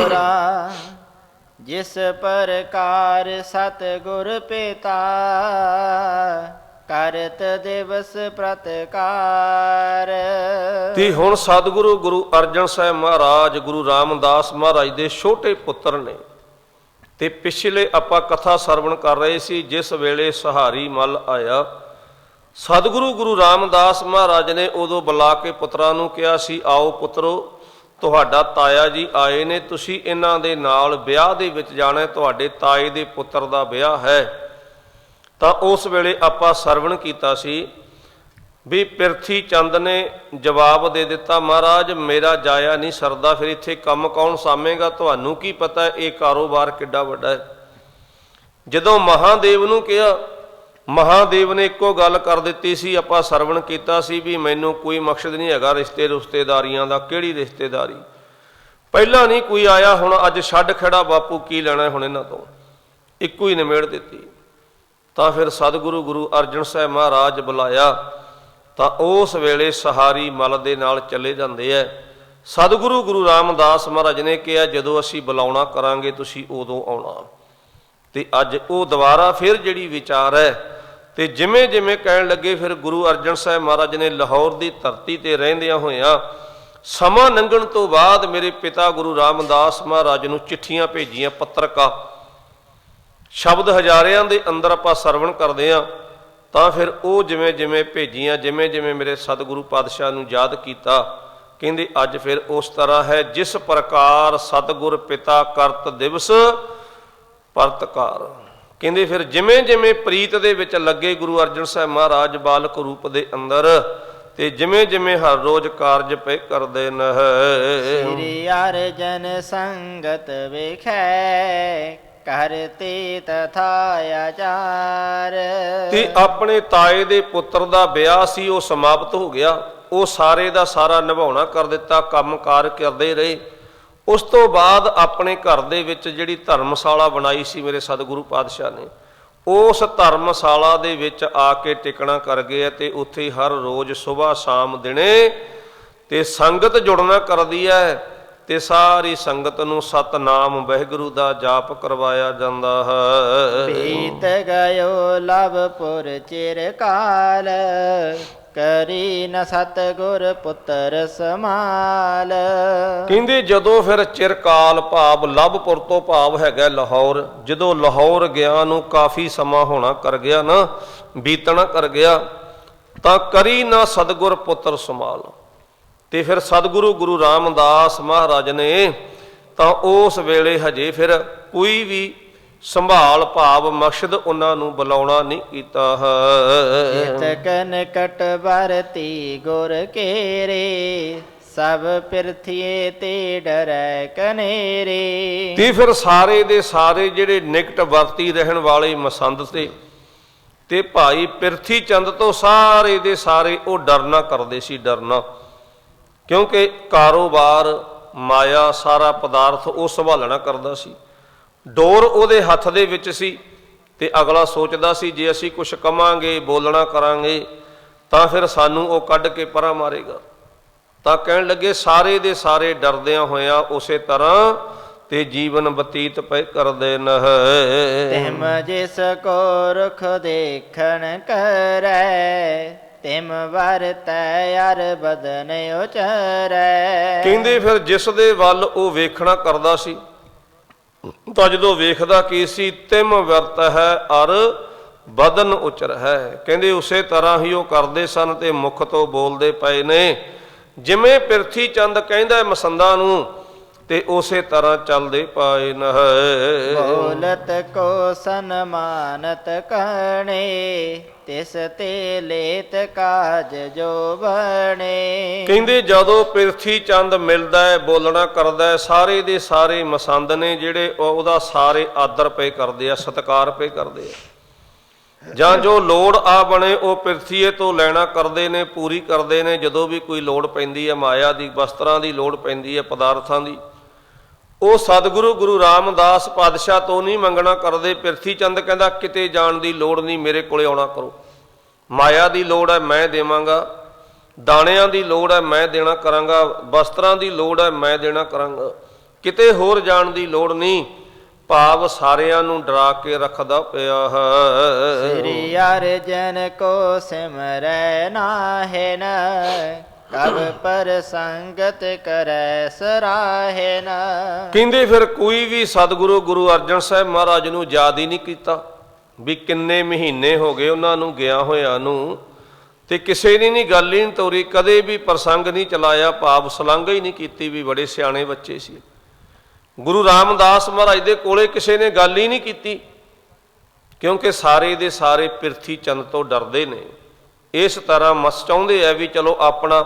ਹੋਰਾ ਜਿਸ ਪ੍ਰਕਾਰ ਸਤਿਗੁਰ ਪਿਤਾ ਕਰਤ ਦਿਵਸ ਪ੍ਰਤਕਾਰ। ਤੇ ਹੁਣ ਸਤਿਗੁਰੂ ਗੁਰੂ ਅਰਜਨ ਸਾਹਿਬ ਮਹਾਰਾਜ, ਗੁਰੂ ਰਾਮਦਾਸ ਮਹਾਰਾਜ ਦੇ ਛੋਟੇ ਪੁੱਤਰ ਨੇ। ਤੇ ਪਿਛਲੇ ਆਪਾਂ ਕਥਾ ਸਰਵਣ ਕਰ ਰਹੇ ਸੀ, ਜਿਸ ਵੇਲੇ ਸਹਾਰੀ ਮਲ ਆਇਆ, ਸਤਿਗੁਰੂ ਗੁਰੂ ਰਾਮਦਾਸ ਮਹਾਰਾਜ ਨੇ ਉਦੋਂ ਬੁਲਾ ਕੇ ਪੁੱਤਰਾਂ ਨੂੰ ਕਿਹਾ ਸੀ, ਆਓ ਪੁੱਤਰੋ ਤੁਹਾਡਾ ਤਾਇਆ ਜੀ ਆਏ ਨੇ, ਤੁਸੀਂ ਇਹਨਾਂ ਦੇ ਨਾਲ ਵਿਆਹ ਦੇ ਵਿੱਚ ਜਾਣਾ ਤੁਹਾਡੇ ਤਾਏ ਦੇ ਪੁੱਤਰ ਦਾ ਵਿਆਹ ਹੈ। ਤਾਂ ਉਸ ਵੇਲੇ ਆਪਾਂ ਸਰਵਣ ਕੀਤਾ ਸੀ ਵੀ ਪਿਰਥੀ ਚੰਦ ਨੇ ਜਵਾਬ ਦੇ ਦਿੱਤਾ, ਮਹਾਰਾਜ, ਮੇਰਾ ਜਾਇਆ ਨਹੀਂ ਸਰਦਾ, ਫਿਰ ਇੱਥੇ ਕੰਮ ਕੌਣ ਸਾਮੇਗਾ ਤੁਹਾਨੂੰ ਕੀ ਪਤਾ, ਇਹ ਕਾਰੋਬਾਰ ਕਿੱਡਾ ਵੱਡਾ ਹੈ? ਜਦੋਂ ਮਹਾਦੇਵ ਨੂੰ ਕਿਹਾ ਮਹਾਦੇਵ ਨੇ ਇੱਕੋ ਗੱਲ ਕਰ ਦਿੱਤੀ ਸੀ, ਆਪਾਂ ਸਰਵਣ ਕੀਤਾ ਸੀ ਵੀ ਮੈਨੂੰ ਕੋਈ ਮਕਸਦ ਨਹੀਂ ਹੈਗਾ ਰਿਸ਼ਤੇ ਰਿਸ਼ਤੇਦਾਰੀਆਂ ਦਾ, ਕਿਹੜੀ ਰਿਸ਼ਤੇਦਾਰੀ? ਪਹਿਲਾਂ ਨਹੀਂ ਕੋਈ ਆਇਆ, ਹੁਣ ਅੱਜ ਛੱਡ ਖੜਾ, ਬਾਪੂ ਕੀ ਲੈਣਾ ਹੁਣ ਇਹਨਾਂ ਤੋਂ? ਇੱਕੋ ਹੀ ਨਿਮੇੜ ਦਿੱਤੀ। ਤਾਂ ਫਿਰ ਸਤਿਗੁਰੂ ਗੁਰੂ ਅਰਜਨ ਸਾਹਿਬ ਮਹਾਰਾਜ ਬੁਲਾਇਆ, ਤਾਂ ਉਸ ਵੇਲੇ ਸਹਾਰੀ ਮਲ ਦੇ ਨਾਲ ਚੱਲੇ ਜਾਂਦੇ ਐ। ਸਤਿਗੁਰੂ ਗੁਰੂ ਰਾਮਦਾਸ ਮਹਾਰਾਜ ਨੇ ਕਿਹਾ, ਜਦੋਂ ਅਸੀਂ ਬੁਲਾਉਣਾ ਕਰਾਂਗੇ, ਤੁਸੀਂ ਉਦੋਂ ਆਉਣਾ। ਤੇ ਅੱਜ ਉਹ ਦੁਬਾਰਾ ਫਿਰ ਜਿਹੜੀ ਵਿਚਾਰ ਹੈ ਤੇ ਜਿਵੇਂ ਜਿਵੇਂ ਕਹਿਣ ਲੱਗੇ ਫਿਰ ਗੁਰੂ ਅਰਜਨ ਸਾਹਿਬ ਮਹਾਰਾਜ ਨੇ ਲਾਹੌਰ ਦੀ ਧਰਤੀ ਤੇ ਰਹਿੰਦਿਆਂ ਹੋਇਆਂ ਸਮਾਂ ਲੰਘਣ ਤੋਂ ਬਾਅਦ ਮੇਰੇ ਪਿਤਾ ਗੁਰੂ ਰਾਮਦਾਸ ਮਹਾਰਾਜ ਨੂੰ ਚਿੱਠੀਆਂ ਭੇਜੀਆਂ ਪੱਤਰਕਾ। ਸ਼ਬਦ ਹਜ਼ਾਰਿਆਂ ਦੇ ਅੰਦਰ ਆਪਾਂ ਸਰਵਣ ਕਰਦੇ ਆ ਤਾਂ ਫਿਰ ਉਹ ਜਿਵੇਂ ਜਿਵੇਂ ਭੇਜੀਆਂ, ਜਿਵੇਂ ਜਿਵੇਂ ਮੇਰੇ ਸਤਿਗੁਰੂ ਪਾਤਸ਼ਾਹ ਨੂੰ ਯਾਦ ਕੀਤਾ, ਕਹਿੰਦੇ ਅੱਜ ਫਿਰ ਉਸ ਤਰ੍ਹਾਂ ਹੈ, ਜਿਸ ਪ੍ਰਕਾਰ ਸਤਿਗੁਰ ਪਿਤਾ ਕਰਤ ਦਿਵਸ ਪਰਤਕਾਰ। ਕਹਿੰਦੇ ਫਿਰ ਜਿਵੇਂ ਜਿਵੇਂ ਪ੍ਰੀਤ ਦੇ ਵਿੱਚ ਲੱਗੇ ਗੁਰੂ ਅਰਜਨ ਸਾਹਿਬ ਮਹਾਰਾਜ ਬਾਲਕ ਰੂਪ ਦੇ ਅੰਦਰ ਤੇ ਜਿਵੇਂ ਜਿਵੇਂ ਹਰ ਰੋਜ਼ ਕਾਰਜ ਪਏ ਕਰਦੇ ਨਹ। ਸ੍ਰੀ ਅਰਜਨ ਸੰਗਤ ਵੇਖੈ ਕਰਤੇ ਤਥਾ ਆਚਾਰ। ਤੇ ਆਪਣੇ ਤਾਏ ਦੇ ਪੁੱਤਰ ਦਾ ਵਿਆਹ ਸੀ ਉਹ ਸਮਾਪਤ ਹੋ ਗਿਆ। ਉਹ ਸਾਰੇ ਦਾ ਸਾਰਾ ਨਿਭਾਉਣਾ ਕਰ ਦਿੱਤਾ ਕੰਮਕਾਰ ਕਰਦੇ ਰਹੇ। ਉਸ ਤੋਂ ਬਾਅਦ ਆਪਣੇ ਘਰ ਦੇ ਵਿੱਚ ਜਿਹੜੀ ਧਰਮਸ਼ਾਲਾ ਬਣਾਈ ਸੀ ਮੇਰੇ ਸਤਿਗੁਰੂ ਪਾਤਸ਼ਾਹ ਨੇ, ਉਸ ਧਰਮਸ਼ਾਲਾ ਦੇ ਵਿੱਚ ਆ ਕੇ ਟਿਕਣਾ ਕਰ ਗਏ ਆ ਤੇ ਉੱਥੇ ਹਰ ਰੋਜ਼ ਸਵੇਰ ਸ਼ਾਮ ਦਿਨੇ ਤੇ ਸੰਗਤ ਜੁੜਨਾ ਕਰਦੀ ਹੈ ਤੇ ਸਾਰੀ ਸੰਗਤ ਨੂੰ ਸਤਨਾਮ ਵਾਹਿਗੁਰੂ ਦਾ ਜਾਪ ਕਰਵਾਇਆ ਜਾਂਦਾ ਹੈ। ਬੀਤ ਗਇਓ ਲਵਪੁਰ ਚਿਰ ਕਾਲ ਕਰੀ ਨ ਸਤਗੁਰ ਪੁੱਤਰ ਸਮਾਲ। ਕਹਿੰਦੇ ਜਦੋਂ ਫਿਰ ਚਿਰਕਾਲ ਭਾਵ ਲਵਪੁਰ ਤੋਂ ਭਾਵ ਹੈਗਾ ਲਾਹੌਰ, ਜਦੋਂ ਲਾਹੌਰ ਗਿਆ ਨੂੰ ਕਾਫੀ ਸਮਾਂ ਹੋਣਾ ਕਰ ਗਿਆ ਨਾ, ਬੀਤਣਾ ਕਰ ਗਿਆ, ਤਾਂ ਕਰੀ ਨਾ ਸਤਗੁਰ ਪੁੱਤਰ ਸਮਾਲ। ਤੇ ਫਿਰ ਸਤਿਗੁਰੂ ਗੁਰੂ ਰਾਮਦਾਸ ਮਹਾਰਾਜ ਨੇ ਤਾਂ ਉਸ ਵੇਲੇ ਹਜੇ ਫਿਰ ਕੋਈ ਵੀ ਸੰਭਾਲ ਭਾਵ ਮਕਸਦ ਉਹਨਾਂ ਨੂੰ ਬੁਲਾਉਣਾ ਨਹੀਂ ਕੀਤਾ ਹੈ। ਇਤ ਕਨਕਟ ਵਰਤੀ ਗੁਰ ਕੇਰੇ ਸਭ ਪਿਰਥੀਏ ਤੇ ਡਰੈ ਕਨੇਰੇ। ਤੇ ਫਿਰ ਸਾਰੇ ਦੇ ਸਾਰੇ ਜਿਹੜੇ ਨਿਕਟ ਵਰਤੀ ਰਹਿਣ ਵਾਲੇ ਮਸੰਦ ਤੇ ਤੇ ਭਾਈ ਪਿਰਥੀ ਚੰਦ ਤੋਂ ਸਾਰੇ ਦੇ ਸਾਰੇ ਉਹ ਡਰਨਾ ਕਰਦੇ ਸੀ ਡਰਨਾ ਕਿਉਂਕਿ ਕਾਰੋਬਾਰ ਮਾਇਆ ਸਾਰਾ ਪਦਾਰਥ ਉਹ ਸੰਭਾਲਣਾ ਕਰਦਾ ਸੀ। ਡੋਰ ਉਹਦੇ ਹੱਥ ਦੇ ਵਿੱਚ ਸੀ ਤੇ ਅਗਲਾ ਸੋਚਦਾ ਸੀ ਜੇ ਅਸੀਂ ਕੁਝ ਕਵਾਂਗੇ ਬੋਲਣਾ ਕਰਾਂਗੇ ਤਾਂ ਫਿਰ ਸਾਨੂੰ ਉਹ ਕੱਢ ਕੇ ਪਰਾਂ ਮਾਰੇਗਾ। ਤਾਂ ਕਹਿਣ ਲੱਗੇ ਸਾਰੇ ਦੇ ਸਾਰੇ ਡਰਦਿਆਂ ਹੋਇਆਂ ਉਸੇ ਤਰ੍ਹਾਂ ਤੇ ਜੀਵਨ ਬਤੀਤ ਪਏ ਕਰਦੇ ਨਹ। ਤਿਮ ਜਿਸ ਕੋ ਰੁਖ ਦੇਖਣ ਕਰੈ ਤਿਮ ਵਰਤੈ ਅਰ ਬਦਨ ਉਚਰੈ ਕਹਿੰਦੇ ਫਿਰ ਜਿਸ ਦੇ ਵੱਲ ਉਹ ਵੇਖਣਾ ਕਰਦਾ ਸੀ ਤਾਂ ਜਦੋਂ ਵੇਖਦਾ ਕੀ ਸੀ, ਤਿਮ ਵਰਤ ਹੈ ਅਰ, ਬਦਨ ਉਚਰ ਹੈ। ਕਹਿੰਦੇ ਉਸੇ ਤਰ੍ਹਾਂ ਹੀ ਉਹ ਕਰਦੇ ਸਨ ਤੇ ਮੁਖ ਤੋਂ ਬੋਲਦੇ ਪਏ ਨੇ। ਜਿਵੇਂ ਪਿਰਥੀ ਚੰਦ ਕਹਿੰਦਾ ਮਸੰਦਾ ਨੂੰ ਤੇ ਉਸੇ ਤਰ੍ਹਾਂ ਚੱਲਦੇ ਪਾਏ ਨਹ ਬੋਲਤ ਕੋ ਸਨਮਾਨਤ ਕਰਨੇ ਤਿਸ ਤੇ ਲੇਤ ਕਾਜ ਜੋ ਬਣੇ। ਕਹਿੰਦੇ ਜਦੋਂ ਪਿਰਥੀ ਚੰਦ ਮਿਲਦਾ ਹੈ ਬੋਲਣਾ ਕਰਦਾ ਹੈ ਸਾਰੇ ਦੇ ਸਾਰੇ ਮਸੰਦ ਨੇ ਜਿਹੜੇ ਉਹ- ਉਹਦਾ ਸਾਰੇ ਆਦਰ ਪਏ ਕਰਦੇ ਆ ਸਤਿਕਾਰ ਪਏ ਕਰਦੇ ਆ। ਜਾਂ ਜੋ ਲੋੜ ਆ ਬਣੇ ਉਹ ਪਿਰਥੀਏ ਤੋਂ ਲੈਣਾ ਕਰਦੇ ਨੇ ਪੂਰੀ ਕਰਦੇ ਨੇ ਜਦੋਂ ਵੀ ਕੋਈ ਲੋੜ ਪੈਂਦੀ ਹੈ ਮਾਇਆ ਦੀ ਵਸਤਰਾਂ ਦੀ ਲੋੜ ਪੈਂਦੀ ਹੈ ਪਦਾਰਥਾਂ ਦੀ। ਉਹ ਸਤਿਗੁਰੂ ਗੁਰੂ ਰਾਮਦਾਸ ਪਾਤਸ਼ਾਹ ਤੋਂ ਨਹੀਂ ਮੰਗਣਾ ਕਰਦੇ। ਪਿਰਥੀ ਚੰਦ ਕਹਿੰਦਾ, ਕਿਤੇ ਜਾਣ ਦੀ ਲੋੜ ਨਹੀਂ, ਮੇਰੇ ਕੋਲੇ ਆਉਣਾ ਕਰੋ। ਮਾਇਆ ਦੀ ਲੋੜ ਹੈ, ਮੈਂ ਦੇਵਾਂਗਾ। ਦਾਣਿਆਂ ਦੀ ਲੋੜ ਹੈ, ਮੈਂ ਦੇਣਾ ਕਰਾਂਗਾ। ਵਸਤਰਾਂ ਦੀ ਲੋੜ ਹੈ, ਮੈਂ ਦੇਣਾ ਕਰਾਂਗਾ। ਕਿਤੇ ਹੋਰ ਜਾਣ ਦੀ ਲੋੜ ਨਹੀਂ। ਭਾਵ ਸਾਰਿਆਂ ਨੂੰ ਡਰਾ ਕੇ ਰੱਖਦਾ ਪਿਆ ਹੈ। ਸ੍ਰੀ ਅਰਜਨ ਕੋ ਸਿਮਰੈ ਨਾਹਿਨ ਕਬ ਪਰ ਸੰਗਤ ਕਰੈ ਸਰਾਹਿਨ। ਕਹਿੰਦੇ ਫਿਰ ਕੋਈ ਵੀ ਸਤਿਗੁਰੂ ਗੁਰੂ ਅਰਜਨ ਸਾਹਿਬ ਮਹਾਰਾਜ ਨੂੰ ਯਾਦ ਹੀ ਨਹੀਂ ਕੀਤਾ ਵੀ ਕਿੰਨੇ ਮਹੀਨੇ ਹੋ ਗਏ ਉਹਨਾਂ ਨੂੰ ਗਿਆ ਹੋਇਆਂ ਨੂੰ ਤੇ ਕਿਸੇ ਨੇ ਨਹੀਂ ਗੱਲ ਹੀ ਨਹੀਂ ਤੋਰੀ, ਕਦੇ ਵੀ ਪ੍ਰਸੰਗ ਨਹੀਂ ਚਲਾਇਆ, ਪਾਪ ਸਲੰਘ ਹੀ ਨਹੀਂ ਕੀਤੀ ਵੀ ਬੜੇ ਸਿਆਣੇ ਬੱਚੇ ਸੀ। ਗੁਰੂ ਰਾਮਦਾਸ ਮਹਾਰਾਜ ਦੇ ਕੋਲੇ ਕਿਸੇ ਨੇ ਗੱਲ ਹੀ ਨਹੀਂ ਕੀਤੀ, ਕਿਉਂਕਿ ਸਾਰੇ ਦੇ ਸਾਰੇ ਪਿਰਥੀ ਚੰਦ ਤੋਂ ਡਰਦੇ ਨੇ। ਇਸ ਤਰ੍ਹਾਂ ਮਸ ਚਾਹੁੰਦੇ ਆ ਵੀ ਚਲੋ ਆਪਣਾ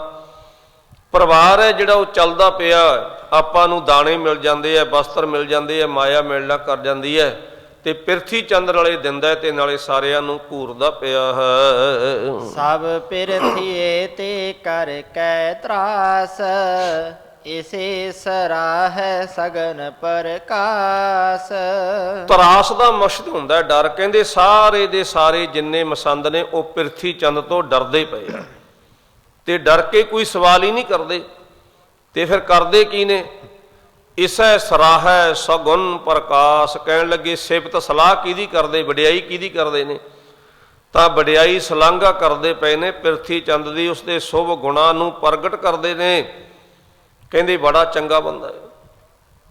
ਪਰਿਵਾਰ ਹੈ ਜਿਹੜਾ ਉਹ ਚੱਲਦਾ ਪਿਆ, ਆਪਾਂ ਨੂੰ ਦਾਣੇ ਮਿਲ ਜਾਂਦੇ ਆ ਵਸਤਰ ਮਿਲ ਜਾਂਦੇ ਆ, ਮਾਇਆ ਮਿਲਣਾ ਕਰ ਜਾਂਦੀ ਹੈ ਤੇ ਪਿਰਥੀ ਚੰਦ ਨਾਲੇ ਦਿੰਦਾ ਤੇ ਨਾਲੇ ਸਾਰਿਆਂ ਨੂੰ ਘੂਰਦਾ ਪਿਆ ਹੈ। ਸਭ ਪਿਰਥੀਏ ਤੇ ਕਰ ਕੈ ਤਰਾਸ। ਇਸੇ ਸਰਾਹ ਸਗਨ ਪ੍ਰਕਾਸ਼। ਤਰਾਸ ਦਾ ਮਸ਼ਦ ਹੁੰਦਾ, ਡਰ। ਕਹਿੰਦੇ ਸਾਰੇ ਦੇ ਸਾਰੇ ਜਿੰਨੇ ਮਸੰਦ ਨੇ, ਉਹ ਪਿਰਥੀ ਚੰਦ ਤੋਂ ਡਰਦੇ ਪਏ ਆ। ਤੇ ਡਰ ਕੇ ਕੋਈ ਸਵਾਲ ਹੀ ਨਹੀਂ ਕਰਦੇ। ਤੇ ਫਿਰ ਕਰਦੇ ਕੀ ਨੇ? ਇਸੈ ਸਰਾਹੈ ਸਗੁਣ ਪ੍ਰਕਾਸ਼। ਕਹਿਣ ਲੱਗੇ, ਸਿਫਤ ਸਲਾਹ ਕਿਹਦੀ ਕਰਦੇ, ਵਡਿਆਈ ਕਿਹਦੀ ਕਰਦੇ ਨੇ? ਤਾਂ ਵਡਿਆਈ ਸਲਾਂਘਾ ਕਰਦੇ ਪਏ ਨੇ ਪ੍ਰਿਥੀ ਚੰਦ ਦੀ ਉਸਦੇ ਸ਼ੁਭ ਗੁਣਾਂ ਨੂੰ ਪ੍ਰਗਟ ਕਰਦੇ ਨੇ। ਕਹਿੰਦੇ ਬੜਾ ਚੰਗਾ ਬੰਦਾ ਹੈ।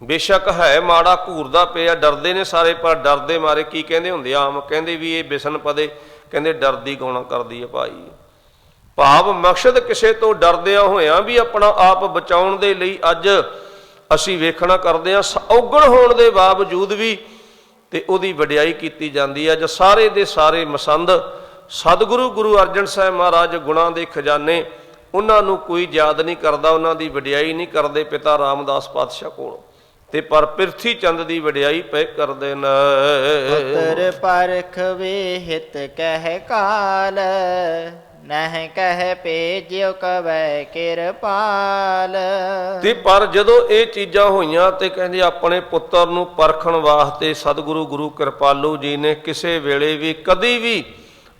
ਬੇਸ਼ੱਕ ਹੈ ਮਾੜਾ ਘੂਰਦਾ ਪਿਆ, ਡਰਦੇ ਨੇ ਸਾਰੇ, ਪਰ ਡਰਦੇ ਮਾਰੇ ਕੀ ਕਹਿੰਦੇ ਹੁੰਦੇ ਆਮ ਕਹਿੰਦੇ ਵੀ ਇਹ ਬਿਸਨ ਪਦੇ, ਕਹਿੰਦੇ ਡਰਦੀ ਗਾਉਣਾ ਕਰਦੀ ਹੈ ਭਾਈ। ਭਾਵ ਮਕਸਦ ਕਿਸੇ ਤੋਂ ਡਰਦਿਆਂ ਹੋਇਆਂ ਵੀ ਆਪਣਾ ਆਪ ਬਚਾਉਣ ਦੇ ਲਈ ਅੱਜ ਅਸੀਂ ਵੇਖਣਾ ਕਰਦੇ ਹਾਂ। ਔਗਣ ਹੋਣ ਦੇ ਬਾਵਜੂਦ ਵੀ ਤੇ ਉਹਦੀ ਵਡਿਆਈ ਕੀਤੀ ਜਾਂਦੀ ਹੈ ਜ ਸਾਰੇ ਦੇ ਸਾਰੇ ਮਸੰਦ ਸਤਿਗੁਰੂ ਗੁਰੂ ਅਰਜਨ ਸਾਹਿਬ ਮਹਾਰਾਜ ਗੁਣਾਂ ਦੇ ਖਜ਼ਾਨੇ ਉਹਨਾਂ ਨੂੰ ਕੋਈ ਯਾਦ ਨਹੀਂ ਕਰਦਾ ਉਹਨਾਂ ਦੀ ਵਡਿਆਈ ਨਹੀਂ ਕਰਦੇ ਪਿਤਾ ਰਾਮਦਾਸ ਪਾਤਸ਼ਾਹ ਕੋਲ। ਤੇ ਪਰ ਪਿਰਥੀ ਚੰਦ ਦੀ ਵਡਿਆਈ ਪੈ ਕਰਦੇ ਨੇ ਉਤਰ ਪਰਖ ਵੇਹਿਤ ਕਹਿ ਕਾਲ ਨਹਿ ਕਹਿ ਭੇਜਿਓ ਕਵੈ ਕਿਰਪਾਲ। ਤੇ ਪਰ ਜਦੋਂ ਇਹ ਚੀਜ਼ਾਂ ਹੋਈਆਂ ਤੇ ਕਹਿੰਦੇ ਆਪਣੇ ਪੁੱਤਰ ਨੂੰ ਪਰਖਣ ਵਾਸਤੇ ਸਤਿਗੁਰੂ ਗੁਰੂ ਕਿਰਪਾਲੂ ਜੀ ਨੇ ਕਿਸੇ ਵੇਲੇ ਵੀ ਕਦੀ ਵੀ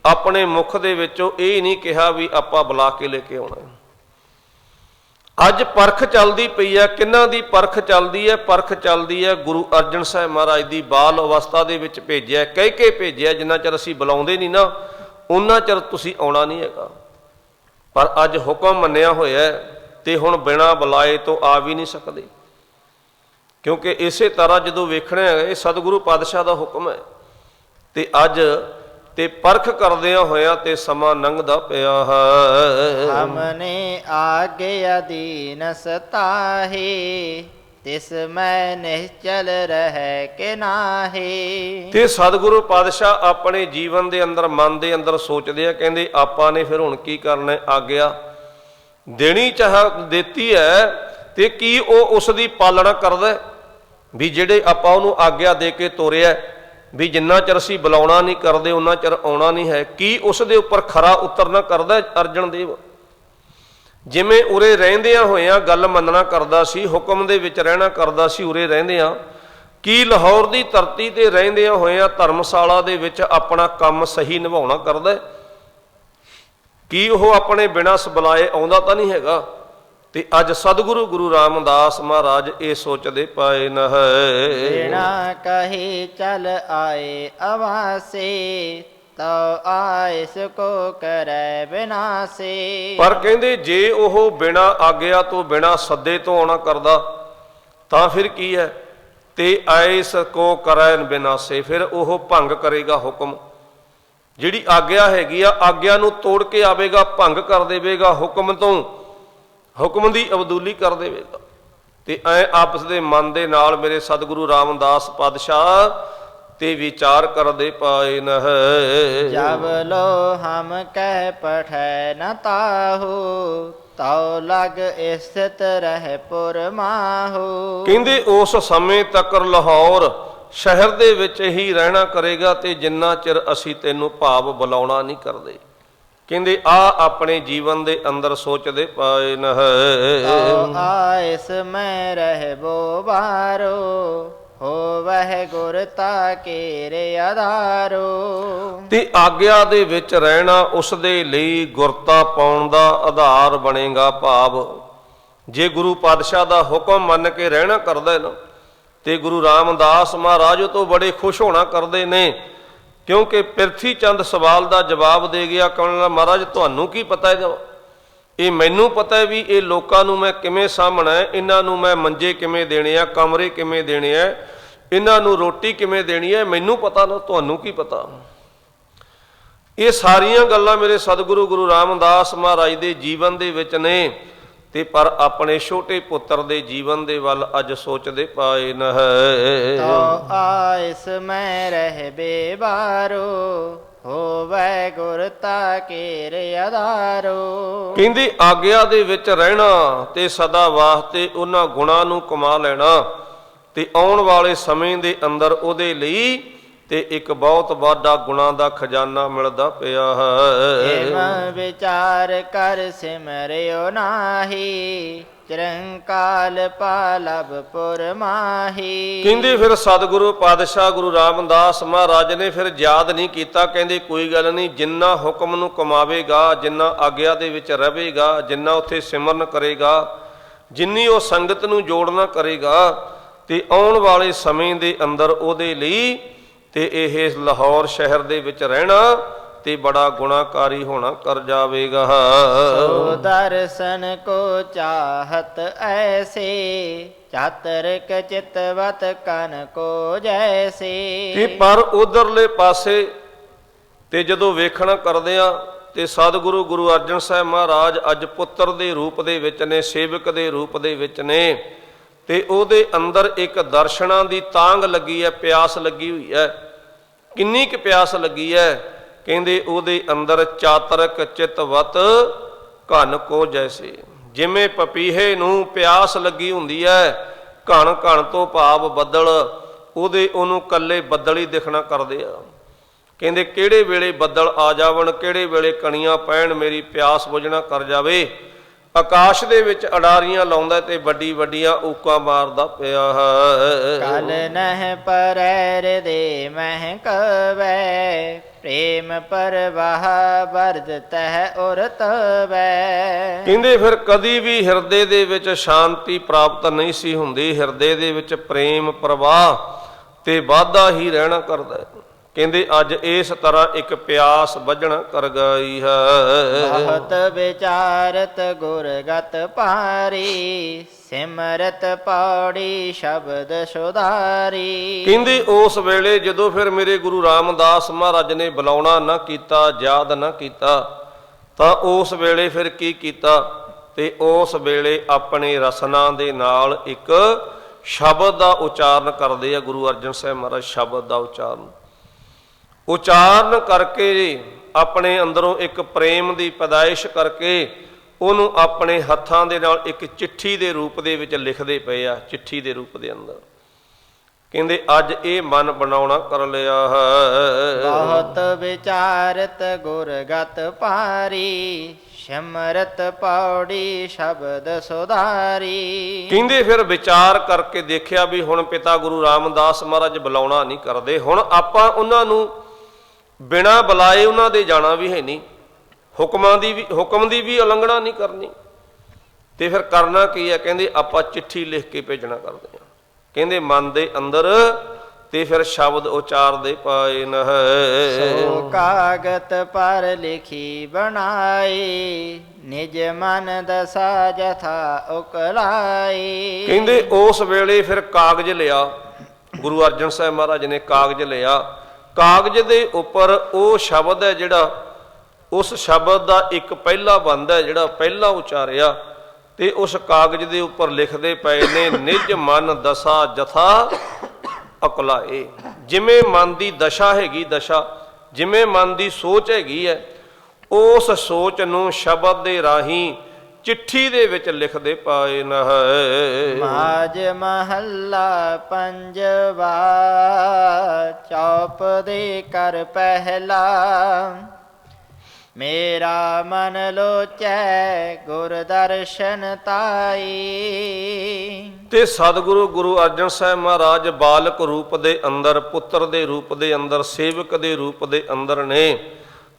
ਆਪਣੇ ਮੁਖ ਦੇ ਵਿੱਚੋਂ ਇਹ ਨਹੀਂ ਕਿਹਾ ਵੀ ਆਪਾਂ ਬੁਲਾ ਕੇ ਲੈ ਕੇ ਆਉਣਾ ਅੱਜ ਪਰਖ ਚੱਲਦੀ ਪਈ ਹੈ, ਕਿੰਨਾਂ ਦੀ ਪਰਖ ਚੱਲਦੀ ਹੈ? ਪਰਖ ਚੱਲਦੀ ਹੈ ਗੁਰੂ ਅਰਜਨ ਸਾਹਿਬ ਮਹਾਰਾਜ ਦੀ ਬਾਲ ਅਵਸਥਾ ਦੇ ਵਿੱਚ ਭੇਜਿਆ ਕਹਿ ਕੇ ਭੇਜਿਆ, ਜਿੰਨਾ ਚਿਰ ਅਸੀਂ ਬੁਲਾਉਂਦੇ ਨਹੀਂ ਨਾ, ਉਹਨਾਂ ਚਿਰ ਤੁਸੀਂ ਆਉਣਾ ਨਹੀਂ ਹੈਗਾ। ਪਰ ਅੱਜ ਹੁਕਮ ਮੰਨਿਆ ਹੋਇਆ ਤੇ ਹੁਣ ਬਿਨਾ ਬੁਲਾਏ ਤੋਂ ਆ ਵੀ ਨਹੀਂ ਸਕਦੇ। ਕਿਉਂਕਿ ਇਸੇ ਤਰ੍ਹਾਂ ਜਦੋਂ ਵੇਖਣਾ ਹੈ, ਇਹ ਸਤਿਗੁਰੂ ਪਾਤਸ਼ਾਹ ਦਾ ਹੁਕਮ ਹੈ। ਤੇ ਅੱਜ ਤੇ ਪਰਖ ਕਰਦਿਆਂ ਹੋਇਆਂ ਤੇ ਸਮਾਂ ਲੰਘਦਾ ਪਿਆ ਹੈ ਹਮਨੇ ਆਗੇ ਅਧੀਨ ਸਤਾਹੀ ਤਿਸ ਮੈਂ ਨਿਸ਼ਚਲ ਰਹਿ ਕੇ ਨਾਹੀ ਤੇ ਸਤਿਗੁਰੂ ਪਾਤਸ਼ਾਹ ਆਪਣੇ ਜੀਵਨ ਦੇ ਅੰਦਰ ਮਨ ਦੇ ਅੰਦਰ ਸੋਚਦੇ ਆ ਕਹਿੰਦੇ ਆਪਾਂ ਨੇ ਫਿਰ ਹੁਣ ਕੀ ਕਰਨਾ? ਆਗਿਆ ਦੇਣੀ ਚਾਹ ਦਿੱਤੀ ਹੈ ਤੇ ਕੀ ਉਹ ਉਸ ਦੀ ਪਾਲਣਾ ਕਰਦਾ? ਵੀ ਜਿਹੜੇ ਆਪਾਂ ਉਹਨੂੰ ਆਗਿਆ ਦੇ ਕੇ ਤੋਰਿਆ ਵੀ ਜਿੰਨਾ ਚਿਰ ਅਸੀਂ ਬੁਲਾਉਣਾ ਨਹੀਂ ਕਰਦੇ ਉਹਨਾਂ ਚਿਰ ਆਉਣਾ ਨਹੀਂ ਹੈ। ਕੀ ਉਸ ਦੇ ਉੱਪਰ ਖਰਾ ਉਤਰਨਾ ਕਰਦਾ ਅਰਜਨ ਦੇਵ? ਜਿਵੇਂ ਉਰੇ ਰਹਿੰਦਿਆਂ ਹੋਇਆਂ ਗੱਲ ਮੰਨਣਾ ਕਰਦਾ ਸੀ, ਹੁਕਮ ਦੇ ਵਿੱਚ ਰਹਿਣਾ ਕਰਦਾ ਸੀ, ਉਰੇ ਰਹਿੰਦਿਆਂ। ਕੀ ਲਾਹੌਰ ਦੀ ਧਰਤੀ ਤੇ ਰਹਿੰਦਿਆਂ ਹੋਇਆਂ ਧਰਮਸ਼ਾਲਾ ਦੇ ਵਿੱਚ ਆਪਣਾ ਕੰਮ ਸਹੀ ਨਿਭਾਉਣਾ ਕਰਦਾ ਕੀ ਉਹ ਆਪਣੇ ਬਿਨਾਂ ਸਬਲਾਏ ਆਉਂਦਾ ਤਾਂ ਨਹੀਂ ਹੈਗਾ? ਤੇ ਅੱਜ ਸਤਿਗੁਰੂ ਗੁਰੂ ਰਾਮਦਾਸ ਮਹਾਰਾਜ ਇਹ ਸੋਚਦੇ ਪਾਏ ਨ ਹੈ ਬਿਨਾ ਕਹੀ ਚਲ ਆਏ ਅਵਾਸੇ ਤਉ ਆਇਸ ਕੋ ਕਰੈ ਬਿਨਾਸੇ। ਪਰ ਕਹਿੰਦੇ ਜੇ ਉਹ ਬਿਨਾ ਆਗਿਆ ਤੋਂ ਬਿਨਾ ਸੱਦੇ ਤੋਂ ਆਉਣਾ ਕਰਦਾ ਤਾਂ ਫਿਰ ਕੀ ਹੈ? ਤੇ ਐਸ ਕੋ ਕਰੈ ਬਿਨਾਸੇ ਫਿਰ ਉਹ ਭੰਗ ਕਰੇਗਾ ਹੁਕਮ। ਜਿਹੜੀ ਆਗਿਆ ਹੈਗੀ ਆ ਆਗਿਆ ਨੂੰ ਤੋੜ ਕੇ ਆਵੇਗਾ ਭੰਗ ਕਰ ਦੇਵੇਗਾ ਹੁਕਮ ਤੋਂ। ਹੁਕਮ ਦੀ ਅਬਦੂਲੀ ਕਰ ਦੇਵੇਗਾ ਤੇ। ਐ ਆਪਸ ਦੇ ਮਨ ਦੇ ਨਾਲ ਮੇਰੇ ਸਤਿਗੁਰੂ ਰਾਮਦਾਸ ਪਾਤਸ਼ਾਹ ਤੇ ਵਿਚਾਰ ਕਰਦੇ ਪਾਏ ਨ ਹੈ ਜਬ ਲੋ ਹਮ ਕਹਿ ਪਠੈ ਨ ਤਾਹੂ ਤਉ ਲਗ ਇਸਤ ਰਹਿ ਪੁਰ ਮਾਹੂ। ਕਹਿੰਦੇ ਉਸ ਸਮੇਂ ਤੱਕ ਲਾਹੌਰ ਸ਼ਹਿਰ ਦੇ ਵਿੱਚ ਹੀ ਰਹਿਣਾ ਕਰੇਗਾ ਤੇ ਜਿੰਨਾ ਚਿਰ ਅਸੀਂ ਤੈਨੂੰ ਭਾਵ ਬੁਲਾਉਣਾ ਨਹੀਂ ਕਰਦੇ। ਕਹਿੰਦੇ ਆ ਆਪਣੇ ਜੀਵਨ ਦੇ ਅੰਦਰ ਸੋਚਦੇ ਪਾਏ ਨ ਹੈ ਤਉ ਆਇਸ ਮੈਂ ਰਹਿਬੋ ਬਾਰੋ ਹੋ ਵਹਿ ਗੁਰ ਤਾ ਕੇਰੇ ਆਧਾਰੋ। ਤੇ ਆਗਿਆ ਦੇ ਵਿੱਚ ਰਹਿਣਾ ਉਸ ਦੇ ਲਈ ਗੁਰਤਾ ਪਾਉਣ ਦਾ ਆਧਾਰ ਬਣੇਗਾ ਭਾਵ। ਜੇ ਗੁਰੂ ਪਾਤਸ਼ਾਹ ਦਾ ਹੁਕਮ ਮੰਨ ਕੇ ਰਹਿਣਾ ਕਰਦਾ ਹੈ ਨਾ ਤੇ ਗੁਰੂ ਰਾਮਦਾਸ ਮਹਾਰਾਜ ਤੋਂ ਬੜੇ ਖੁਸ਼ ਹੋਣਾ ਕਰਦੇ ਨੇ। ਕਿਉਂਕਿ ਪਿਰਥੀ ਚੰਦ ਸਵਾਲ ਦਾ ਜਵਾਬ ਦੇ ਗਿਆ ਕਹਿੰਦਾ, ਮਹਾਰਾਜ, ਤੁਹਾਨੂੰ ਕੀ ਪਤਾ ਇਹਦਾ ਇਹ ਮੈਨੂੰ ਪਤਾ ਹੈ ਵੀ ਇਹ ਲੋਕਾਂ ਨੂੰ ਮੈਂ ਕਿਵੇਂ ਸਾਹਮਣਾ ਹੈ, ਇਹਨਾਂ ਨੂੰ ਮੈਂ ਮੰਜੇ ਕਿਵੇਂ ਦੇਣੇ ਆ, ਕਮਰੇ ਕਿਵੇਂ ਦੇਣੇ ਆ, ਇਹਨਾਂ ਨੂੰ ਰੋਟੀ ਕਿਵੇਂ ਦੇਣੀ ਹੈ, ਮੈਨੂੰ ਪਤਾ ਨਾ, ਤੁਹਾਨੂੰ ਕੀ ਪਤਾ? ਇਹ ਸਾਰੀਆਂ ਗੱਲਾਂ ਮੇਰੇ ਸਤਿਗੁਰੂ ਗੁਰੂ ਰਾਮਦਾਸ ਮਹਾਰਾਜ ਦੇ ਜੀਵਨ ਦੇ ਵਿੱਚ ਨੇ। ਤੇ ਪਰ ਆਪਣੇ ਛੋਟੇ ਪੁੱਤਰ ਦੇ ਜੀਵਨ ਦੇ ਵੱਲ ਅੱਜ ਸੋਚਦੇ ਪਾਏ ਨ ਹੈ ਤੋ ਆਇਸ ਮੈਂ ਰਹਿ ਬੇਬਾਰੋ ਹੋਵੇ ਗੁਰ ਤਾ ਕੇਰ ਆਧਾਰੋ ਕਹਿੰਦੀ ਆਗਿਆ ਦੇ ਵਿੱਚ ਰਹਿਣਾ ਤੇ ਸਦਾ ਵਾਸਤੇ ਉਹਨਾਂ ਗੁਣਾਂ ਨੂੰ ਕਮਾ ਲੈਣਾ ਤੇ ਆਉਣ ਵਾਲੇ ਸਮੇਂ ਦੇ ਅੰਦਰ ਉਹਦੇ ਲਈ ਤੇ ਇੱਕ ਬਹੁਤ ਵੱਡਾ ਗੁਣਾਂ ਦਾ ਖਜ਼ਾਨਾ ਮਿਲਦਾ ਪਿਆ ਹੈ। ਏਮ ਵਿਚਾਰ ਕਰ ਸਿਮਰਿਓ ਨਾਹੀ ਚਰੰਕਾਲ ਪਾਲਬ ਪੁਰ ਮਾਹੀ। ਕਹਿੰਦੇ ਫਿਰ ਸਤਿਗੁਰੂ ਪਾਤਸ਼ਾਹ ਗੁਰੂ ਰਾਮਦਾਸ ਮਹਾਰਾਜ ਨੇ ਫਿਰ ਯਾਦ ਨਹੀਂ ਕੀਤਾ ਕਹਿੰਦੇ ਕੋਈ ਗੱਲ ਨਹੀਂ ਜਿੰਨਾ ਹੁਕਮ ਨੂੰ ਕਮਾਵੇਗਾ ਜਿੰਨਾ ਆਗਿਆ ਦੇ ਵਿੱਚ ਰਹੇਗਾ ਜਿੰਨਾ ਉੱਥੇ ਸਿਮਰਨ ਕਰੇਗਾ ਜਿੰਨੀ ਉਹ ਸੰਗਤ ਨੂੰ ਜੋੜਨਾ ਕਰੇਗਾ ਤੇ ਆਉਣ ਵਾਲੇ ਸਮੇਂ ਦੇ ਅੰਦਰ ਉਹਦੇ ਲਈ ਤੇ ਇਹ ਲਾਹੌਰ ਸ਼ਹਿਰ ਦੇ ਵਿੱਚ ਰਹਿਣਾ ਤੇ ਬੜਾ ਗੁਣਾਕਾਰੀ ਹੋਣਾ ਕਰ ਜਾਵੇਗਾ ਸੋ ਦਰਸ਼ਨ ਕੋ ਚਾਹਤ ਐਸੇ ਚਾਤਰਿਕ ਚਿਤਵਤ ਕਨ ਕੋ ਜੈਸੇ। ਕਿ ਪਰ ਉਧਰਲੇ ਪਾਸੇ ਤੇ ਜਦੋਂ ਵੇਖਣਾ ਕਰਦੇ ਆ ਤੇ ਸਤਿਗੁਰੂ ਗੁਰੂ ਅਰਜਨ ਸਾਹਿਬ ਮਹਾਰਾਜ ਅੱਜ ਪੁੱਤਰ ਦੇ ਰੂਪ ਦੇ ਵਿੱਚ ਨੇ ਸੇਵਕ ਦੇ ਰੂਪ ਦੇ ਵਿੱਚ ਨੇ। ਤੇ ਉਹਦੇ ਅੰਦਰ ਇੱਕ ਦਰਸ਼ਨਾਂ ਦੀ ਤਾਂਗ ਲੱਗੀ ਹੈ, ਪਿਆਸ ਲੱਗੀ ਹੋਈ ਹੈ। ਕਿੰਨੀ ਕੁ ਪਿਆਸ ਲੱਗੀ ਹੈ? ਕਹਿੰਦੇ ਉਹਦੇ ਅੰਦਰ ਚਾਤਰਕ ਚਿਤਵਤ ਘਨ ਕੋ ਜੈਸੇ। ਜਿਵੇਂ ਪਪੀਹੇ ਨੂੰ ਪਿਆਸ ਲੱਗੀ ਹੁੰਦੀ ਹੈ, ਘਣ ਘਣ ਤੋਂ ਭਾਵ ਬੱਦਲ, ਉਹਦੇ ਉਹਨੂੰ ਕੱਲੇ ਬੱਦਲ ਹੀ ਦਿਖਣਾ ਕਰਦੇ ਆ। ਕਹਿੰਦੇ ਕਿਹੜੇ ਵੇਲੇ ਬੱਦਲ ਆ ਜਾਵਣ, ਕਿਹੜੇ ਵੇਲੇ ਕਣੀਆਂ ਪੈਣ, ਮੇਰੀ ਪਿਆਸ ਬੁਝਣਾ ਕਰ ਜਾਵੇ। ਆਕਾਸ਼ ਦੇ ਵਿੱਚ ਅਡਾਰੀਆਂ ਲਾਉਂਦਾ ਤੇ ਵੱਡੀ ਵੱਡੀਆਂ ਊਕਾਂ ਮਾਰਦਾ ਪਿਆ ਹੈ। ਕਲ ਨਹਿ ਪਰੈਰ ਦੇ ਮਹਿ ਕਵੈ ਪ੍ਰੇਮ ਪਰਵਾਹ ਵਰਦ ਤਹ ਉਰ ਤਵੈ ਕਹਿੰਦੇ ਫਿਰ ਕਦੀ ਵੀ ਹਿਰਦੇ ਦੇ ਵਿੱਚ ਸ਼ਾਂਤੀ ਪ੍ਰਾਪਤ ਨਹੀਂ ਸੀ ਹੁੰਦੀ। ਹਿਰਦੇ ਦੇ ਵਿੱਚ ਪ੍ਰੇਮ ਪ੍ਰਵਾਹ ਤੇ ਵਾਧਾ ਹੀ ਰਹਿਣਾ ਕਰਦਾ ਹੈ। ਕਹਿੰਦੇ ਅੱਜ ਇਸ ਤਰ੍ਹਾਂ ਇੱਕ ਪਿਆਸ ਵੱਜਣਾ ਕਰ ਗਈ ਹੈ। ਬਹੁਤ ਵਿਚਾਰਤ ਗੁਰਗਤ ਪਾਰੀ ਸਿਮਰਤ ਪੌੜੀ ਸ਼ਬਦ ਸੁਧਾਰੀ। ਕਹਿੰਦੇ ਉਸ ਵੇਲੇ ਜਦੋਂ ਫਿਰ ਮੇਰੇ ਗੁਰੂ ਰਾਮਦਾਸ ਮਹਾਰਾਜ ਨੇ ਬੁਲਾਉਣਾ ਨਾ ਕੀਤਾ ਯਾਦ ਨਾ ਕੀਤਾ ਤਾਂ ਉਸ ਵੇਲੇ ਫਿਰ ਕੀ ਕੀਤਾ? ਤੇ ਉਸ ਵੇਲੇ ਆਪਣੇ ਰਸਨਾ ਦੇ ਨਾਲ ਇੱਕ ਸ਼ਬਦ ਦਾ ਉਚਾਰਨ ਕਰਦੇ ਆ ਗੁਰੂ ਅਰਜਨ ਸਾਹਿਬ ਮਹਾਰਾਜ ਸ਼ਬਦ ਦਾ ਉਚਾਰਨ। ਉਚਾਰਨ ਕਰਕੇ ਆਪਣੇ ਅੰਦਰੋਂ ਇੱਕ ਪ੍ਰੇਮ ਦੀ ਪਦਾਇਸ਼ ਕਰਕੇ ਉਹਨੂੰ ਆਪਣੇ ਹੱਥਾਂ ਦੇ ਨਾਲ ਇੱਕ ਚਿੱਠੀ ਦੇ ਰੂਪ ਦੇ ਵਿੱਚ ਲਿਖਦੇ ਪਏ ਆ ਚਿੱਠੀ ਦੇ ਰੂਪ ਦੇ ਅੰਦਰ। ਕਹਿੰਦੇ ਅੱਜ ਇਹ ਮਨ ਬਣਾਉਣਾ ਕਰ ਲਿਆ ਹੈ। ਬਹੁਤ ਵਿਚਾਰਤ ਗੁਰਗਤ ਪਾਰੀ ਸਿਮਰਤ ਪੌੜੀ ਸ਼ਬਦ ਸੁਧਾਰੀ। ਕਹਿੰਦੇ ਫਿਰ ਵਿਚਾਰ ਕਰਕੇ ਦੇਖਿਆ ਵੀ ਹੁਣ ਪਿਤਾ ਗੁਰੂ ਰਾਮਦਾਸ ਮਹਾਰਾਜ ਬੁਲਾਉਣਾ ਨਹੀਂ ਕਰਦੇ। ਹੁਣ ਆਪਾਂ ਉਹਨਾਂ ਨੂੰ ਬਿਨਾ ਬੁਲਾਏ ਉਹਨਾਂ ਦੇ ਜਾਣਾ ਵੀ ਹੈ ਨਹੀਂ। ਹੁਕਮਾਂ ਦੀ ਵੀ ਹੁਕਮ ਦੀ ਵੀ ਉਲੰਘਣਾ ਨਹੀਂ ਕਰਨੀ। ਤੇ ਫਿਰ ਕਰਨਾ ਕੀ ਹੈ? ਕਹਿੰਦੇ ਆਪਾਂ ਚਿੱਠੀ ਲਿਖ ਕੇ ਭੇਜਣਾ ਕਰਦੇ ਹਾਂ। ਕਹਿੰਦੇ ਮਨ ਦੇ ਅੰਦਰ ਤੇ ਫਿਰ ਸ਼ਬਦ ਉਚਾਰਦੇ ਪਾਏ ਨ ਸੋ ਕਾਗਤ ਪਰ ਲਿਖੀ ਬਣਾਈ ਨਿਜ ਮਨ ਦਸਾ ਜਥਾ ਉਕਲਾਈ। ਕਹਿੰਦੇ ਉਸ ਵੇਲੇ ਫਿਰ ਕਾਗਜ਼ ਲਿਆ। ਗੁਰੂ ਅਰਜਨ ਸਾਹਿਬ ਮਹਾਰਾਜ ਨੇ ਕਾਗਜ਼ ਲਿਆ। ਕਾਗਜ਼ ਦੇ ਉੱਪਰ ਉਹ ਸ਼ਬਦ ਹੈ ਜਿਹੜਾ, ਉਸ ਸ਼ਬਦ ਦਾ ਇੱਕ ਪਹਿਲਾ ਬੰਦ ਹੈ ਜਿਹੜਾ ਪਹਿਲਾ ਉਚਾਰਿਆ ਤੇ ਉਸ ਕਾਗਜ਼ ਦੇ ਉੱਪਰ ਲਿਖਦੇ ਪਏ ਨੇ, ਨਿਜ ਮਨ ਦਸਾ ਜਥਾ ਅਕਲਾਏ। ਜਿਵੇਂ ਮਨ ਦੀ ਦਸ਼ਾ ਹੈਗੀ ਦਸ਼ਾ, ਜਿਵੇਂ ਮਨ ਦੀ ਸੋਚ ਹੈਗੀ ਹੈ, ਉਸ ਸੋਚ ਨੂੰ ਸ਼ਬਦ ਦੇ ਰਾਹੀਂ ਚਿੱਠੀ ਦੇ ਵਿੱਚ ਲਿਖਦੇ ਪਾਏ ਨਾ ਹੈ ਮਾਜ ਮਹੱਲਾ ਪੰਜਵਾ ਚੌਪ ਦੇ ਕਰ ਪਹਿਲਾ। ਮੇਰਾ ਮਨ ਲੋਚੈ ਗੁਰ ਦਰਸ਼ਨ ਤਾਈ। ਤੇ ਸਤਿਗੁਰੂ ਗੁਰੂ ਅਰਜਨ ਸਾਹਿਬ ਮਹਾਰਾਜ ਬਾਲਕ ਰੂਪ ਦੇ ਅੰਦਰ ਪੁੱਤਰ ਦੇ ਰੂਪ ਦੇ ਅੰਦਰ ਸੇਵਕ ਦੇ ਰੂਪ ਦੇ ਅੰਦਰ ਨੇ।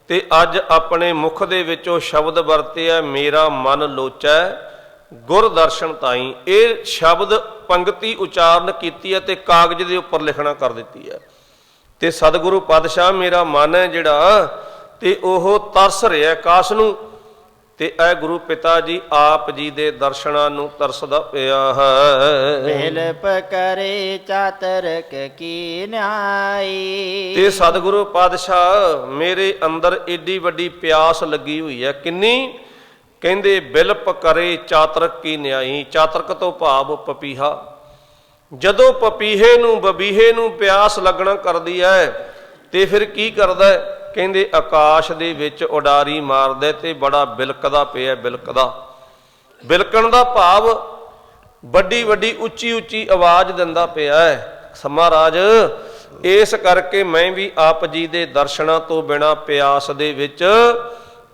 ਤੇ ਅੱਜ ਆਪਣੇ ਮੁਖ ਦੇ ਵਿੱਚ ਉਹ ਸ਼ਬਦ ਵਰਤਿਆ ਮੇਰਾ ਮਨ ਲੋਚੈ, ਗੁਰ ਦਰਸ਼ਨ ਤਾਈ। ਇਹ ਸ਼ਬਦ ਪੰਕਤੀ ਉਚਾਰਨ ਕੀਤੀ ਹੈ ਤੇ ਕਾਗਜ਼ ਦੇ ਉੱਪਰ ਲਿਖਣਾ ਕਰ ਦਿੱਤੀ ਹੈ। ਤੇ ਸਤਿਗੁਰੂ ਪਾਤਸ਼ਾਹ, ਮੇਰਾ ਮਨ ਹੈ ਜਿਹੜਾ, ਤੇ ਉਹ ਤਰਸ ਰਿਹਾ ਕਾਸ ਨੂੰ। ਤੇ ਇਹ ਗੁਰੂ ਪਿਤਾ ਜੀ ਆਪ ਜੀ ਦੇ ਦਰਸ਼ਨਾਂ ਨੂੰ ਤਰਸਦਾ ਪਿਆ ਹੈ। ਬਿਲਪ ਕਰੇ ਚਾਤਰਕ ਕੀ ਨਿਆਈ। ਤੇ ਸਤਿਗੁਰੂ ਪਾਤਸ਼ਾਹ ਮੇਰੇ ਅੰਦਰ ਏਡੀ ਵੱਡੀ ਪਿਆਸ ਲੱਗੀ ਹੋਈ ਹੈ ਕਿੰਨੀ? ਕਹਿੰਦੇ ਬਿਲਪ ਕਰੇ ਚਾਤਰਕ ਕੀ ਨਿਆਈ। ਚਾਤਰਕ ਤੋਂ ਭਾਵ ਪਪੀਹਾ। ਜਦੋਂ ਪਪੀਹੇ ਨੂੰ ਬਬੀਹੇ ਨੂੰ ਪਿਆਸ ਲੱਗਣਾ ਕਰਦੀ ਹੈ ਤੇ ਫਿਰ ਕੀ ਕਰਦਾ ਹੈ? ਕਹਿੰਦੇ ਆਕਾਸ਼ ਦੇ ਵਿੱਚ ਉਡਾਰੀ ਮਾਰਦਾ ਤੇ ਬੜਾ ਬਿਲਕਦਾ ਪਿਆ ਬਿਲਕਦਾ। ਬਿਲਕਣ ਦਾ ਭਾਵ ਵੱਡੀ ਵੱਡੀ ਉੱਚੀ ਉੱਚੀ ਆਵਾਜ਼ ਦਿੰਦਾ ਪਿਆ ਹੈ। ਮਹਾਰਾਜ ਇਸ ਕਰਕੇ ਮੈਂ ਵੀ ਆਪ ਜੀ ਦੇ ਦਰਸ਼ਨਾਂ ਤੋਂ ਬਿਨਾ ਪਿਆਸ ਦੇ ਵਿੱਚ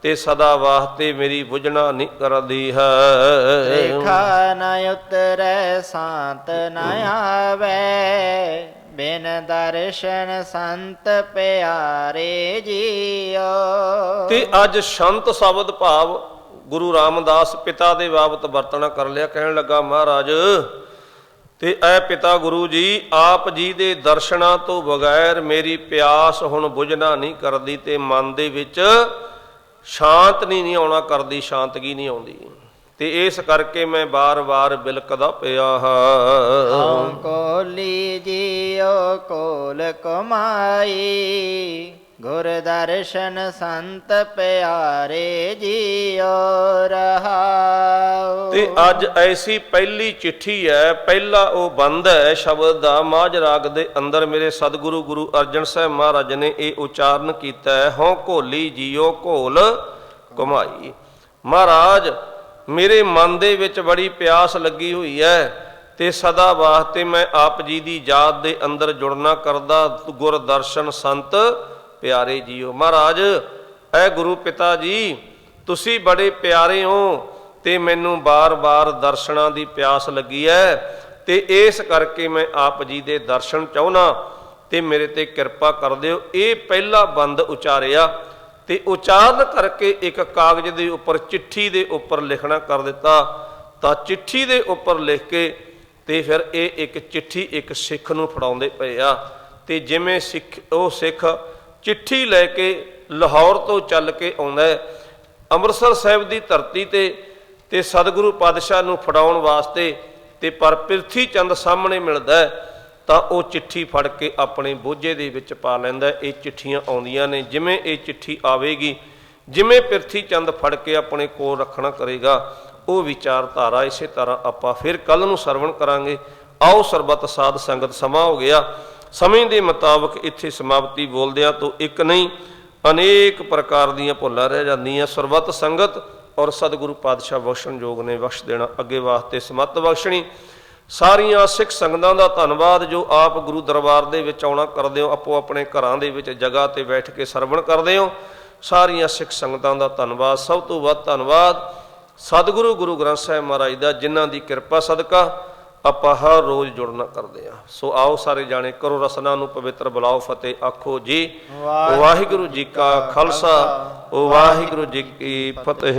ਤੇ ਸਦਾ ਵਾਸਤੇ ਮੇਰੀ ਬੁਝਣਾ ਨਹੀਂ ਕਰਦੀ ਹੈ। ਰੇਖਾ ਨ ਉਤਰੈ, ਸ਼ਾਂਤ ਨ ਆਵੇ। ਬਿਨ ਦਰਸ਼ਨ ਸੰਤ ਪਿਆਰੇ ਜੀਓ। ਤੇ ਅੱਜ ਸ਼ੰਤ ਸ਼ਬਦ ਭਾਵ ਗੁਰੂ ਰਾਮਦਾਸ ਪਿਤਾ ਦੇ ਬਾਬਤ ਵਰਤਣਾ ਕਰ ਲਿਆ। ਕਹਿਣ ਲੱਗਾ, ਮਹਾਰਾਜ, ਤੇ ਐ ਪਿਤਾ ਗੁਰੂ ਜੀ, ਆਪ ਜੀ ਦੇ ਦਰਸ਼ਨਾਂ ਤੋਂ ਬਗੈਰ ਮੇਰੀ ਪਿਆਸ ਹੁਣ ਬੁਝਣਾ ਨਹੀਂ ਕਰਦੀ ਤੇ ਮਨ ਦੇ ਵਿੱਚ ਸ਼ਾਂਤ ਨਹੀਂ ਨਹੀਂ ਆਉਣਾ ਕਰਦੀ, ਸ਼ਾਂਤਗੀ ਨਹੀਂ ਆਉਂਦੀ। ਤੇ ਇਸ ਕਰਕੇ ਮੈਂ ਬਾਰ-ਬਾਰ ਬਿਲਕਦਾ ਪਿਆ ਹਾਂ। ਕੋਲੀ ਜੀਓ ਕੋਲ ਕਮਾਈ ਗੁਰ ਦਰਸ਼ਨ ਸੰਤ ਪਿਆਰੇ ਜੀਓ ਰਹਾਉ। ਤੇ ਅੱਜ ਐਸੀ ਪਹਿਲੀ ਚਿੱਠੀ ਹੈ ਪਹਿਲਾ ਉਹ ਬੰਦ ਹੈ ਸ਼ਬਦ ਦਾ ਮਾਝ ਰਾਗ ਦੇ ਅੰਦਰ ਮੇਰੇ ਸਤਿਗੁਰੂ ਗੁਰੂ ਅਰਜਨ ਸਾਹਿਬ ਮਹਾਰਾਜ ਨੇ ਇਹ ਉਚਾਰਨ ਕੀਤਾ ਹੈ ਹਉ ਘੋਲੀ ਜੀਓ ਘੋਲ ਕਮਾਈ। ਮਹਾਰਾਜ ਮੇਰੇ ਮਨ ਦੇ ਵਿੱਚ ਬੜੀ ਪਿਆਸ ਲੱਗੀ ਹੋਈ ਹੈ ਤੇ ਸਦਾ ਵਾਸਤੇ ਮੈਂ ਆਪ ਜੀ ਦੀ ਯਾਦ ਦੇ ਅੰਦਰ ਜੁੜਨਾ ਕਰਦਾ ਗੁਰ ਦਰਸ਼ਨ ਸੰਤ ਪਿਆਰੇ ਜੀਓ। ਮਹਾਰਾਜ, ਐ ਗੁਰੂ ਪਿਤਾ ਜੀ, ਤੁਸੀਂ ਬੜੇ ਪਿਆਰੇ ਹੋ ਤੇ ਮੈਨੂੰ ਬਾਰ-ਬਾਰ ਦਰਸ਼ਨਾਂ ਦੀ ਪਿਆਸ ਲੱਗੀ ਹੈ ਤੇ ਇਸ ਕਰਕੇ ਮੈਂ ਆਪ ਜੀ ਦੇ ਦਰਸ਼ਨ ਚਾਹੁੰਨਾ ਤੇ ਮੇਰੇ ਤੇ ਕਿਰਪਾ ਕਰ ਦਿਓ। ਇਹ ਪਹਿਲਾ ਬੰਦ ਉਚਾਰਿਆ। ਤੇ ਉਚਾਰਨ ਕਰਕੇ ਇੱਕ ਕਾਗਜ਼ ਦੇ ਉੱਪਰ ਚਿੱਠੀ ਦੇ ਉੱਪਰ ਲਿਖਣਾ ਕਰ ਦਿੱਤਾ। ਤਾਂ ਚਿੱਠੀ ਦੇ ਉੱਪਰ ਲਿਖ ਕੇ ਤੇ ਫਿਰ ਇਹ ਇੱਕ ਚਿੱਠੀ ਇੱਕ ਸਿੱਖ ਨੂੰ ਫੜਾਉਂਦੇ ਪਏ ਆ। ਤੇ ਜਿਵੇਂ ਸਿੱਖ, ਉਹ ਸਿੱਖ ਚਿੱਠੀ ਲੈ ਕੇ ਲਾਹੌਰ ਤੋਂ ਚੱਲ ਕੇ ਆਉਂਦਾ ਹੈ। ਅੰਮ੍ਰਿਤਸਰ ਸਾਹਿਬ ਦੀ ਧਰਤੀ ਤੇ ਤੇ ਸਤਿਗੁਰੂ ਪਾਤਸ਼ਾਹ ਨੂੰ ਫੜਾਉਣ ਵਾਸਤੇ ਤੇ ਪਰ ਪ੍ਰਿਥੀ ਚੰਦ ਸਾਹਮਣੇ ਮਿਲਦਾ ਹੈ। ਤਾਂ ਉਹ ਚਿੱਠੀ ਫੜ ਕੇ ਆਪਣੇ ਬੋਝੇ ਦੇ ਵਿੱਚ ਪਾ ਲੈਂਦਾ ਇਹ ਚਿੱਠੀਆਂ ਆਉਂਦੀਆਂ ਨੇ। ਜਿਵੇਂ ਇਹ ਚਿੱਠੀ ਆਵੇਗੀ, ਜਿਵੇਂ ਪਿਰਥੀ ਚੰਦ ਫੜ ਕੇ ਆਪਣੇ ਕੋਲ ਰੱਖਣਾ ਕਰੇਗਾ, ਉਹ ਵਿਚਾਰਧਾਰਾ ਇਸੇ ਤਰ੍ਹਾਂ ਆਪਾਂ ਫਿਰ ਕੱਲ ਨੂੰ ਸਰਵਣ ਕਰਾਂਗੇ। ਆਓ ਸਰਬਤ ਸਾਧ ਸੰਗਤ, ਸਮਾਂ ਹੋ ਗਿਆ। ਸਮੇਂ ਦੇ ਮੁਤਾਬਕ ਇੱਥੇ ਸਮਾਪਤੀ ਬੋਲਦਿਆਂ ਤੋਂ ਇੱਕ ਨਹੀਂ, ਅਨੇਕ ਪ੍ਰਕਾਰ ਦੀਆਂ ਭੁੱਲਾਂ ਰਹਿ ਜਾਂਦੀਆਂ। ਸਰਬਤ ਸੰਗਤ ਔਰ ਸਤਿਗੁਰੂ ਪਾਤਸ਼ਾਹ ਬਖਸ਼ਣ ਯੋਗ ਨੇ ਬਖਸ਼ ਦੇਣਾ। ਅੱਗੇ ਵਾਸਤੇ ਸਮਤ ਬਖਸ਼ਣੀ। ਸਾਰੀਆਂ ਸਿੱਖ ਸੰਗਤਾਂ ਦਾ ਧੰਨਵਾਦ ਜੋ ਆਪ ਗੁਰੂ ਦਰਬਾਰ ਦੇ ਵਿੱਚ ਆਉਣਾ ਕਰਦੇ ਹੋ ਆਪੋ ਆਪਣੇ ਘਰਾਂ ਦੇ ਵਿੱਚ ਜਗ੍ਹਾ ਤੇ ਬੈਠ ਕੇ ਸਰਵਣ ਕਰਦੇ ਹੋ। ਸਾਰੀਆਂ ਸਿੱਖ ਸੰਗਤਾਂ ਦਾ ਧੰਨਵਾਦ। ਸਭ ਤੋਂ ਵੱਧ ਧੰਨਵਾਦ ਸਤਿਗੁਰੂ ਗੁਰੂ ਗ੍ਰੰਥ ਸਾਹਿਬ ਮਹਾਰਾਜ ਦਾ ਜਿਨ੍ਹਾਂ ਦੀ ਕਿਰਪਾ ਸਦਕਾ ਆਪਾਂ ਹਰ ਰੋਜ਼ ਜੁੜਨਾ ਕਰਦੇ ਆ ਸੋ ਆਓ ਸਾਰੇ ਜਾਣੇ ਕਰੋ ਰਸਨਾ ਨੂੰ ਪਵਿੱਤਰ ਬੁਲਾਓ ਫਤਿਹ ਆਖੋ ਜੀ। ਵਾਹਿਗੁਰੂ ਜੀ ਕਾ ਖਾਲਸਾ ਵਾਹਿਗੁਰੂ ਜੀ ਕੀ ਫਤਿਹ।